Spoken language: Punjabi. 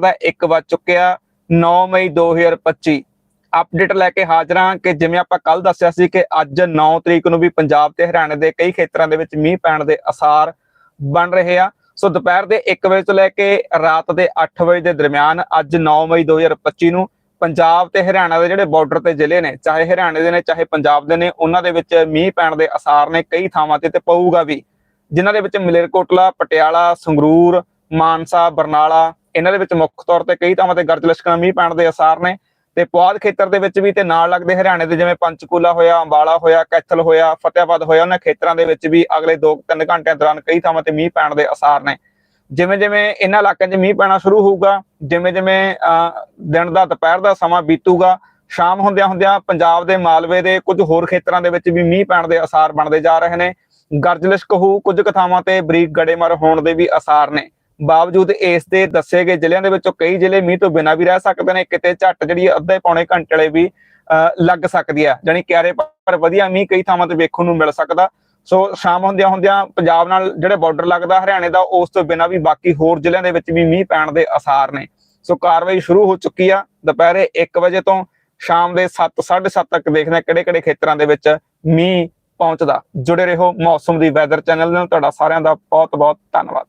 ਦਾ ਇੱਕ ਵੱਜ ਚੁੱਕਿਆ 9 ਮਈ 2025 ਅਪਡੇਟ ਲੈ ਕੇ ਹਾਜ਼ਰ ਹਾਂ ਕਿ ਜਿਵੇਂ ਆਪਾਂ ਕੱਲ ਦੱਸਿਆ ਸੀ ਕਿ ਅੱਜ 9 ਤਰੀਕ ਨੂੰ ਵੀ ਪੰਜਾਬ ਤੇ ਹਰਿਆਣਾ ਦੇ ਕਈ ਖੇਤਰਾਂ ਦੇ ਵਿੱਚ ਮੀਂਹ ਪੈਣ ਦੇ ਅਸਾਰ ਬਣ ਰਹੇ ਆ। ਸੋ ਦੁਪਹਿਰ ਦੇ 1 ਵਜੇ ਤੋਂ ਲੈ ਕੇ ਰਾਤ ਦੇ 8 ਵਜੇ ਦੇ ਦਰਮਿਆਨ ਅੱਜ 9 ਮਈ 2025 ਨੂੰ ਪੰਜਾਬ ਤੇ ਹਰਿਆਣਾ ਦੇ ਜਿਹੜੇ ਬਾਰਡਰ ਤੇ ਜ਼ਿਲ੍ਹੇ ਨੇ, ਚਾਹੇ ਹਰਿਆਣੇ ਦੇ ਨੇ, ਚਾਹੇ ਪੰਜਾਬ ਦੇ ਨੇ, ਉਹਨਾਂ ਦੇ ਵਿੱਚ ਮੀਂਹ ਪੈਣ ਦੇ ਅਸਾਰ ਨੇ ਕਈ ਥਾਵਾਂ ਤੇ ਤੇ ਪਊਗਾ ਵੀ। ਜਿਨ੍ਹਾਂ ਦੇ ਵਿੱਚ ਮਲੇਰਕੋਟਲਾ, ਪਟਿਆਲਾ, ਸੰਗਰੂਰ, ਮਾਨਸਾ, ਬਰਨਾਲਾ ਇਹਨਾਂ ਦੇ ਵਿੱਚ ਮੁੱਖ ਤੌਰ ਤੇ ਕਈ ਥਾਵਾਂ ਤੇ ਗਰਜ ਲਸ਼ਕਣਾ ਮੀਂਹ ਪੈਣ ਦੇ ਅਸਾਰ ਨੇ ਤੇ ਪੁਆਧ ਖੇਤਰ ਦੇ ਵਿੱਚ ਵੀ ਤੇ ਨਾਲ ਲੱਗਦੇ ਹਰਿਆਣੇ ਦੇ ਜਿਵੇਂ ਪੰਚਕੂਲਾ ਹੋਇਆ ਅੰਬਾਲਾ ਹੋਇਆ ਕੈਥਲ ਹੋਇਆ ਫਤਿਆਬਾਦ ਹੋਇਆ ਉਹਨਾਂ ਖੇਤਰਾਂ ਦੇ ਵਿੱਚ ਵੀ ਅਗਲੇ 2-3 ਘੰਟਿਆਂ ਦੌਰਾਨ ਕਈ ਥਾਵਾਂ ਤੇ ਮੀਂਹ ਪੈਣ ਦੇ ਅਸਾਰ ਨੇ। ਜਿਵੇਂ ਜਿਵੇਂ ਇਹਨਾਂ ਇਲਾਕਿਆਂ 'ਚ ਮੀਂਹ ਪੈਣਾ ਸ਼ੁਰੂ ਹੋਊਗਾ ਜਿਵੇਂ ਜਿਵੇਂ ਅਹ, ਦਿਨ ਦਾ ਦੁਪਹਿਰ ਦਾ ਸਮਾਂ ਬੀਤੂਗਾ ਸ਼ਾਮ ਹੁੰਦਿਆਂ ਹੁੰਦਿਆਂ ਪੰਜਾਬ ਦੇ ਮਾਲਵੇ ਦੇ ਕੁਝ ਹੋਰ ਖੇਤਰਾਂ ਦੇ ਵਿੱਚ ਵੀ ਮੀਂਹ ਪੈਣ ਦੇ ਅਸਾਰ ਬਣਦੇ ਜਾ ਰਹੇ ਨੇ। ਗਰਜ ਲਿਸ਼ਕ ਹੋਊ ਕੁਝ ਕੁ ਥਾਵਾਂ ਤੇ ਬਰੀਕ ਗੜੇਮਾਰ ਹੋਣ ਦੇ ਵੀ ਅਸਾਰ ਨੇ। ਬਾਵਜੂਦ ਇਸ ਦੇ ਦੱਸੇ ਗਏ ਜ਼ਿਲ੍ਹਿਆਂ ਦੇ ਵਿੱਚੋਂ ਕਈ ਜ਼ਿਲ੍ਹੇ ਮੀਂਹ ਤੋਂ ਬਿਨਾਂ ਵੀ ਰਹਿ ਸਕਦੇ ਨੇ ਕਿਤੇ ਝੱਟ ਜਿਹੜੀ ਅੱਧੇ ਪੌਣੇ ਘੰਟੇ ਵਾਲੇ ਵੀ ਅਹ, ਲੱਗ ਸਕਦੀ ਹੈ ਜਾਨੀ ਕਿਆਰੇ ਪਰ ਵਧੀਆ ਮੀਂਹ ਕਈ ਥਾਵਾਂ ਤੇ ਵੇਖਣ ਨੂੰ ਮਿਲ ਸਕਦਾ। ਸੋ ਸ਼ਾਮ ਹੁੰਦਿਆਂ ਹੁੰਦਿਆਂ ਪੰਜਾਬ ਨਾਲ ਜਿਹੜੇ ਬਾਰਡਰ ਲੱਗਦਾ ਹਰਿਆਣੇ ਦਾ ਉਸ ਤੋਂ ਬਿਨਾਂ ਵੀ ਬਾਕੀ ਹੋਰ ਜ਼ਿਲ੍ਹਿਆਂ ਦੇ ਵਿੱਚ ਵੀ ਮੀਂਹ ਪੈਣ ਦੇ ਅਸਾਰ ਨੇ। ਸੋ ਕਾਰਵਾਈ ਸ਼ੁਰੂ ਹੋ ਚੁੱਕੀ ਆ। ਦੁਪਹਿਰੇ 1 ਵਜੇ ਤੋਂ ਸ਼ਾਮ ਦੇ 7 7:30 ਤੱਕ ਦੇਖਦੇ ਹਾਂ ਕਿਹੜੇ-ਕਿਹੜੇ ਖੇਤਰਾਂ ਦੇ ਵਿੱਚ ਮੀਂਹ ਪਹੁੰਚਦਾ। ਜੁੜੇ ਰਹੋ ਮੌਸਮ ਦੀ ਵੈਦਰ ਚੈਨਲ ਨਾਲ। ਤੁਹਾਡਾ ਸਾਰਿਆਂ ਦਾ ਬਹੁਤ-ਬਹੁਤ ਧੰਨਵਾਦ।